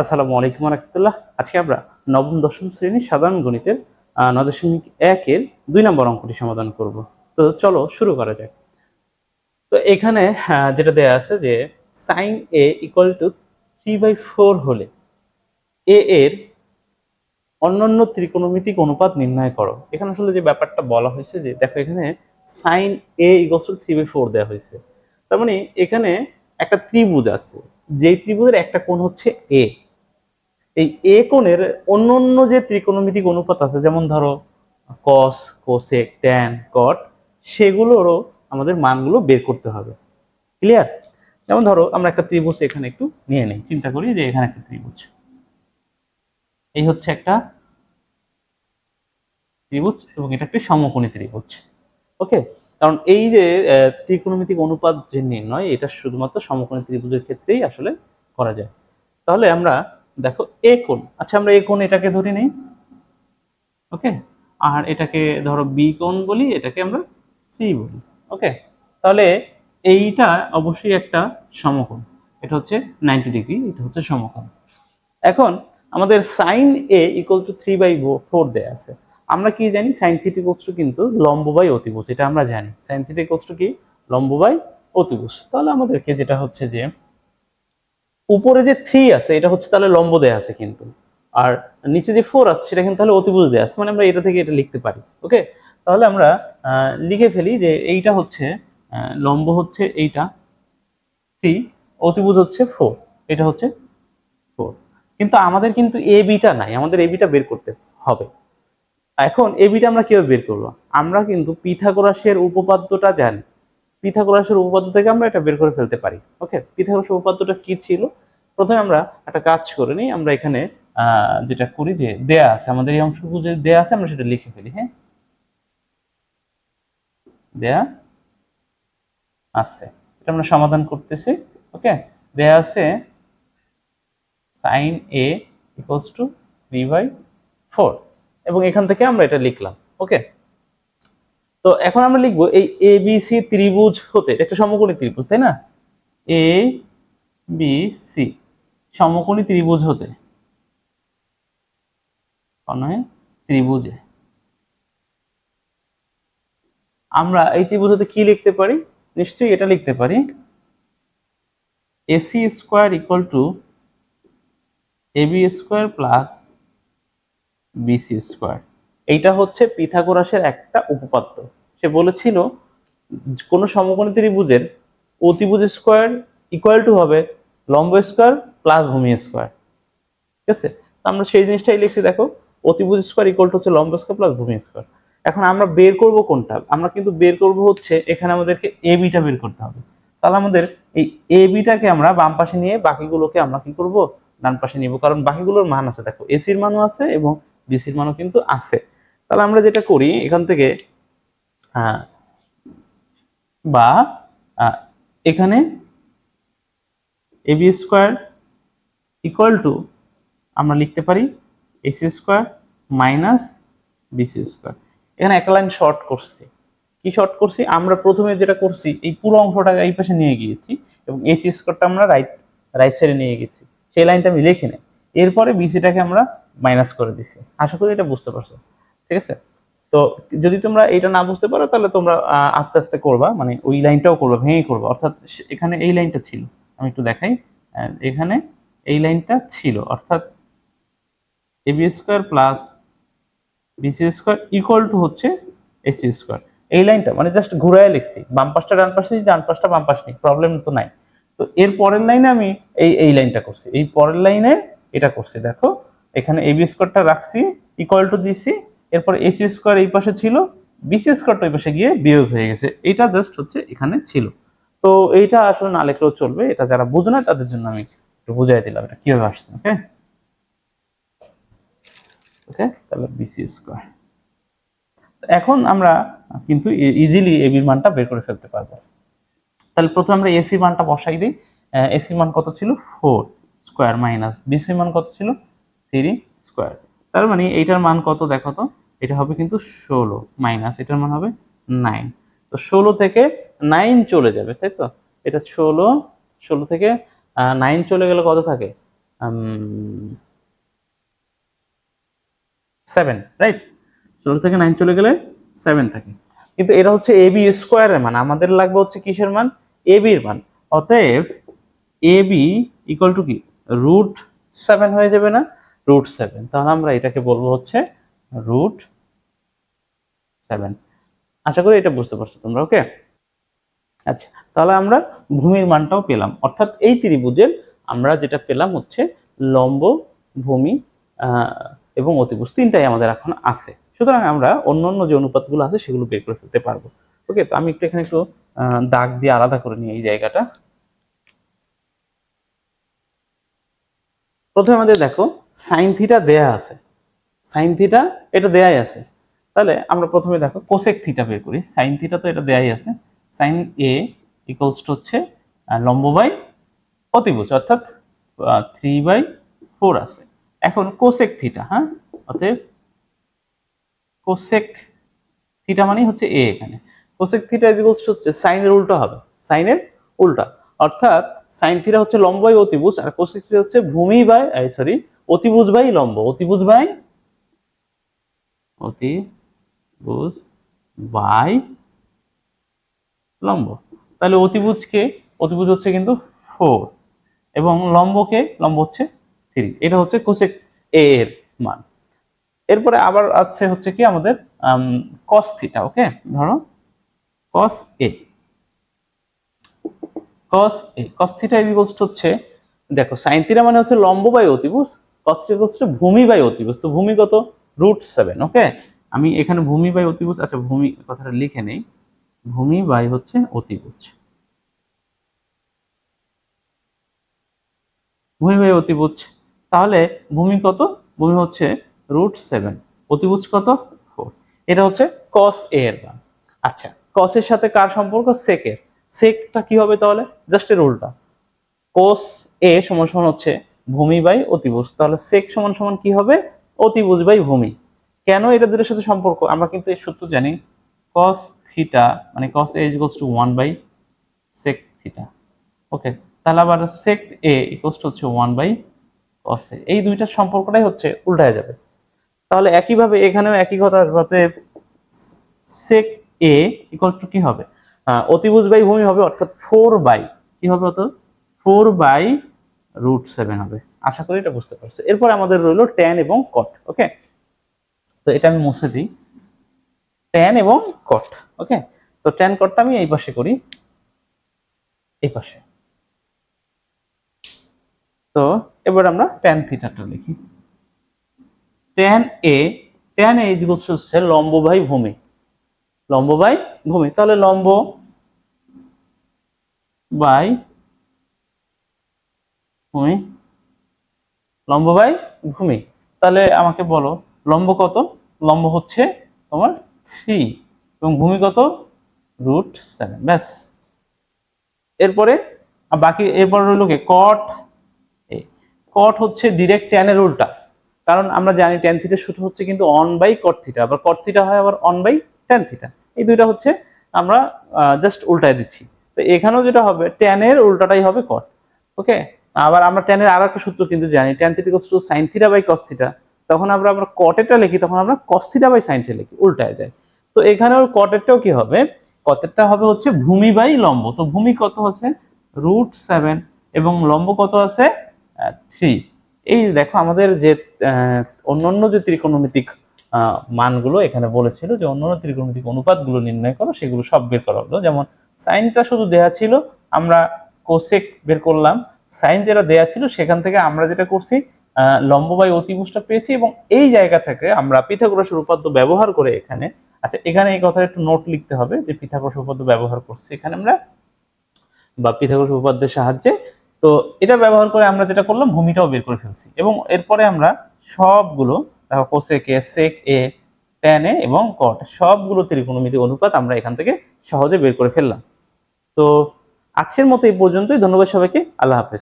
আসসালামু আলাইকুম রহমতুল্লাহ। আজকে আমরা নবম, দশম শ্রেণির সাধারণ গণিতের নয় দশমিক একের দুই নম্বর অঙ্কটি সমাধান করব। তো চলো শুরু করা যাক। তো এখানে যেটা দেয়া আছে যে sine A equal to three by four হলে এ এর অন্যান্য ত্রিকোণমিতিক অনুপাত নির্ণয় করো। এখানে আসলে যে ব্যাপারটা বলা হয়েছে যে, দেখো এখানে sine A equal to three by four দেওয়া হয়েছে। তার মানে এখানে একটা ত্রিভুজ আছে। যেই ত্রিভুজের একটা কোণ হচ্ছে এ এই এ কোণের অন্য অন্য যে ত্রিকোণমিতিক অনুপাত আছে, যেমন ধরো কস কোসেক ট্যান কট সেগুলোরও আমাদের মানগুলো বের করতে হবে। ক্লিয়ার যেমন ধরো, আমরা একটা ত্রিভুজ এখানে একটু নিয়ে নিই। চিন্তা করি যে এখানে একটা ত্রিভুজ। এই হচ্ছে একটা ত্রিভুজ এবং এটা একটি সমকোণী ত্রিভুজ। ওকে? কারণ এই যে ত্রিকোণমিতিক অনুপাত যে নির্ণয়, এটা শুধুমাত্র সমকোণী ত্রিভুজের ক্ষেত্রেই আসলে করা যায়। তাহলে আমরা দেখো, এ কোণ। আচ্ছা আমরা এ কোণ এটাকে ধরে নেই। ওকে? আর এটাকে ধরো বি কোণ বলি, এটাকে আমরা সি বলি। ওকে? তাহলে এইটা অবশ্যই একটা সমকোণ। এটা হচ্ছে নাইনটি ডিগ্রি, এটা হচ্ছে সমকোণ। এখন আমাদের sine A equal to three by four দেয়া আছে। আমরা কি জানি, সাইন থিটি কিন্তু লম্ব বাই অতিভুজ, এটা আমরা জানি। সাইন থিটি কি? লম্ব বাই অতিভুজ। তাহলে আমাদেরকে যেটা হচ্ছে যে উপরে যে থ্রি আছে, এটা হচ্ছে তাহলে লম্ব দেয়া আছে কিন্তু। আর নিচে যে ফোর আছে, সেটা কিন্তু তাহলে অতিভুজ দেয়া আছে। মানে আমরা এটা থেকে এটা লিখতে পারি ওকে তাহলে আমরা লিখে ফেলি যে এইটা হচ্ছে লম্ব হচ্ছে এইটা থ্রি অতিভুজ হচ্ছে ফোর এটা হচ্ছে ফোর কিন্তু আমাদের কিন্তু এ বিটা নাই, আমাদের এ বিটা বের করতে হবে। এখন এ বিটা আমরা কীভাবে বের করব আমরা কিন্তু পিথাগোরাসের উপপাদ্যটা জানি। পিথাগোরাসের উপপাদ্য থেকে আমরা এটা বের করে ফেলতে পারি। ওকে পিথাগোরাসের উপপাদ্যটা কি ছিল? প্রথমে আমরা একটা কাজ করে নিই, আমরা এখানে যেটা করি যে দেয়া আছে, আমাদের এই অংশটুকু যে দেয়া আছে, আমরা সেটা লিখে ফেলি হ্যাঁ? দেয়া আছে, এটা আমরা সমাধান করতেছি ওকে দেয়া আছে sine A equals to three by four এবং এখান থেকে আমরা এটা লিখলাম ওকে তো এখন আমরা লিখব এই এ বি সি ত্রিভুজ হতে একটা সমকোণী ত্রিভুজ, তাই না? এ বি সি সমকোণী ত্রিভুজ হতে। ত্রিভুজে। আমরা এই ত্রিভুজ হতে কি লিখতে পারি? নিশ্চয়ই এটা লিখতে পারি। AC square equal to AB square plus BC square এইটা হচ্ছে পিথাগোরাসের একটা উপপাদ্য। সে বলেছিল, কোন সমকোণী ত্রিভুজের অতিভুজ স্কোয়ার ইকুয়াল টু হবে লম্ব স্কোয়ার প্লাস ভূমি স্কোয়ার। ঠিক আছে? আমরা সেই জিনিসটাই লিখছি, দেখো, অতিভুজ স্কোয়ার ইকুয়াল টু হচ্ছে লম্ব স্কোয়ার প্লাস ভূমি স্কোয়ার। এখন আমরা বের করব কোনটা? আমরা কিন্তু বের করব হচ্ছে, এখানে আমাদেরকে এ বিটা বের করতে হবে। তাহলে আমাদের এই এ বিটাকে আমরা বাম পাশে নিয়ে বাকিগুলোকে আমরা কি করব? ডান পাশে নিব। কারণ বাকিগুলোর মান আছে। দেখো এসির মানও আছে এবং বিসির মানও কিন্তু আছে। তাহলে আমরা যেটা করি এখান থেকে বা আহ, এখানে এবি স্কোয়ার ইকুয়াল টু আমরা লিখতে পারি AC square minus BC square এখানে একটা লাইন শর্ট করছি। কি শর্ট করছি? আমরা প্রথমে যেটা করছি এই পুরো অংশটা এই পাশে নিয়ে গিয়েছি এবং এসি স্কোয়ারটা আমরা রাইট রাইট সাইডে নিয়ে গেছি। সেই লাইনটা আমি লিখে নেই এরপরে বিসিটাকে আমরা মাইনাস করে দিছি। আশা করি এটা বুঝতে পারছ। ঠিক আছে? তো যদি তোমরা এটা না বুঝতে পারো, তাহলে তোমরা আস্তে আস্তে করবা মানে ওই লাইনটাও করবা, ভেঙে করবা। অর্থাৎ এখানে এই লাইনটা ছিল। আমি একটু দেখাই। এখানে এই লাইনটা ছিল। অর্থাৎ AB square plus BC square equal to হচ্ছে এসি স্কোয়ার। এই লাইনটা মানে জাস্ট ঘুরায় লিখছি। বাম পাশটা ডান পাশে ডান পাশটা বাম পাশে নেই প্রবলেম তো নাই। তো এর পরের লাইনে আমি এই এই লাইনটা করছি। এই পরের লাইনে এটা করছি। দেখো, এখানে এবি স্কোয়ারটা রাখছি ইকুয়াল টু দিছি এরপর এসি স্কোয়ার এই পাশে ছিল বিসি স্কোয়ারটা ওই পাশে গিয়ে বিয়োগ হয়ে গেছে। এটা জাস্ট হচ্ছে এখানে ছিল। তো এইটা আসলে না লেখলেও চলবে, এটা যারা বুঝে না তাদের জন্য আমি একটু বুঝাই দিলাম এটা কীভাবে আসছে ওকে ওকে তাহলে বিসি স্কোয়ার এখন আমরা কিন্তু ইজিলি এবির মানটা বের করে ফেলতে পারব। তাহলে প্রথমে আমরা এসি মানটা বসাই দিই। এসি মান কত ছিল? ফোর স্কোয়ার মাইনাস বিসি মান কত ছিল? থ্রি স্কোয়ার তার মানে এইটার মান কত দেখো তো? এটা হবে কিন্তু ষোলো মাইনাস এটার মান হবে নাইন তো ষোলো থেকে নাইন চলে যাবে, তাই তো? এটা ষোলো ষোলো থেকে নাইন চলে গেলে কত থাকে? সেভেন রাইট ষোলো থেকে নাইন চলে গেলে সেভেন থাকে। কিন্তু এটা হচ্ছে এ বি স্কোয়ারের মান, আমাদের লাগবে হচ্ছে কিসের মান? এ বির মান। অতএব এ বি ইকুয়াল টু কি? রুট সেভেন হয়ে যাবে না। রুট সেভেন তাহলে আমরা এটাকে বলব হচ্ছে রুট সেভেন আশা করি এটা বুঝতে পারছ তোমরা ওকে আচ্ছা তাহলে আমরা ভূমির মানটাও পেলাম। অর্থাৎ এই ত্রিভুজের আমরা যেটা পেলাম হচ্ছে লম্ব, ভূমি এবং অতিভুজ তিনটাই আমাদের এখন আছে। সুতরাং আমরা অন্য অন্য যে অনুপাতগুলো আছে সেগুলো বের করে ফেলতে পারব। ওকে তো আমি একটু এখানে একটু দাগ দিয়ে আলাদা করে নিই এই জায়গাটা। প্রথমে আমাদের দেখো সাইন থিটা দেয়া আছে। সাইন থিটা এটা দেয়াই আছে। তাহলে আমরা প্রথমে দেখো কোসেক থিটা বের করি। সাইন থিটা তো এটা দেয়াই আছে। সাইন এ ইকুয়ালস টু হচ্ছে লম্ব বাই অতিভুজ, অর্থাৎ থ্রি বাই ফোর আছে। এখন কোসেক থিটা হ্যাঁ? অতএব কোসেক থিটা মানেই হচ্ছে এ এখানে। কোসেক থিটা ইকুয়ালস হচ্ছে সাইনের উল্টা হবে। সাইনের উল্টা। অর্থাৎ সাইন থিটা হচ্ছে লম্ব বাই অতিভুজ, আর কোসেক থিটা হচ্ছে ভূমি বাই সরি অতিভুজ বাই লম্ব, অতিভুজ বাই অতিভুজ বাই লম্ব। তাহলে অতিভুজকে অতিভুজ হচ্ছে কিন্তু ফোর এবং লম্বকে লম্ব হচ্ছে থ্রি এটা হচ্ছে কোসেক এর মান। এরপরে আবার আছে হচ্ছে কি আমাদের কস থিটা ওকে ধরো কস এ কস এ কস থিটা হচ্ছে, দেখো সাইন মানে হচ্ছে লম্ব বাই অতিভুজ কস থিটা হচ্ছে ভূমি বাই অতিভুজ তো ভূমি কত রুট সেভেন ওকে আমি এখানে ভূমি বাই অতিভুজ আচ্ছা ভূমি, কথাটা লিখে নেই। ভূমি বাই হচ্ছে অতিভুজ ভূমি বাই অতিভুজ তাহলে ভূমি কত? ভূমি হচ্ছে রুট সেভেন অতিভুজ কত? ফোর। এটা হচ্ছে কস এ এর মান। আচ্ছা কসের সাথে কার সম্পর্ক? সেকের সেকটা কি হবে তাহলে? জাস্ট এর উল্টা। কোস এ সমান সমান হচ্ছে ভূমি বাই অতিভুজ। তাহলে সেক সমান সমান কি হবে? অতিভুজ বাই ভূমি। কেন এটা দুটোর সাথে সম্পর্ক? আমরা কিন্তু এই সূত্র জানি cos থিটা মানে cos a equals to 1 by sec theta okay তাহলে আবার sec a ইকুয়ালস টু হচ্ছে 1 বাই cos a এই দুইটার সম্পর্কটাই হচ্ছে উল্টায় যাবে। তাহলে একইভাবে এখানেও একই কথা আসবে sec a ইকুয়াল টু কি হবে? অতিভুজ বাই ভূমি হবে অর্থাৎ 4 বাই কি হবে অর্থাৎ? 4 বাই রুট সেভেন হবে। আশা করি এটা বুঝতে পারছ। এরপর আমাদের রইল ট্যান এবং কট ওকে তো এটা আমি মুছে দিই। ট্যান এবং কট ওকে তো ট্যান কটটা আমি এই পাশে করি। এই পাশে। তো এবার আমরা ট্যান থিটাটা লিখি। ট্যান এ ট্যান এ হচ্ছে লম্ব বাই ভূমি। লম্ব বাই ভূমি। তাহলে লম্ব বাই ভূমি। লম্ব বাই ভূমি। তাহলে আমাকে বলো, লম্ব কত? লম্ব হচ্ছে তোমার থ্রি এবং ভূমি কত? রুট সেভেন ব্যাস। এরপরে বাকি, এরপর রইল কি? কট এ কট হচ্ছে ডিরেক্ট ট্যানের উল্টা। কারণ আমরা জানি ট্যান থিটার সূত্র হচ্ছে কিন্তু অন বাই কট থিটা আবার কট থিটা হয় আবার অন বাই ট্যান থিটা এই দুইটা হচ্ছে আমরা জাস্ট উল্টায় দিচ্ছি। তো এখানেও যেটা হবে ট্যানের উল্টাটাই হবে কট ওকে আবার আমরা ট্যানের আর একটা সূত্র কিন্তু জানি tan theta to sine theta by cos theta তখন আমরা আমরা কটেরটা লিখি, তখন আমরা cos theta by sine theta লিখি, উল্টায় যায়। তো এখানে এখানেও কটেরটাও কি হবে? কটেরটা হবে হচ্ছে ভূমি বাই লম্ব। তো ভূমি কত আছে? রুট সেভেন এবং লম্ব কত আছে? থ্রি এই দেখো আমাদের যে অন্যান্য যে ত্রিকোণমিতিক মানগুলো এখানে বলেছিল যে অন্যান্য ত্রিকোণমিতিক অনুপাতগুলো নির্ণয় করো, সেগুলো সব বের করা হলো। যেমন সাইনটা শুধু দেয়া ছিল, আমরা কোসেক বের করলাম সাইন যেটা দেয়া ছিল, সেখান থেকে আমরা যেটা করছি লম্ব বাই পেয়েছি এবং এই জায়গা থেকে আমরা পিথাগোরাসের উপপাদ্য ব্যবহার করে এখানে আচ্ছা এখানে এই কথাটা একটু নোট লিখতে হবে যে পিথাগোরাস উপপাদ্য ব্যবহার করছি। এখানে আমরা, বা পিথাগোরাস উপপাদ্যের সাহায্যে, তো এটা ব্যবহার করে আমরা যেটা করলাম, ভূমিটাও বের করে ফেলছি। এবং এরপরে আমরা সবগুলো, দেখো cosec A sec A tan A এবং কট সবগুলো ত্রিকোণমিতিক অনুপাত আমরা এখান থেকে সহজে বের করে ফেললাম। তো আজকের মতো এই পর্যন্তই। ধন্যবাদ সবাইকে। আল্লাহ হাফেজ।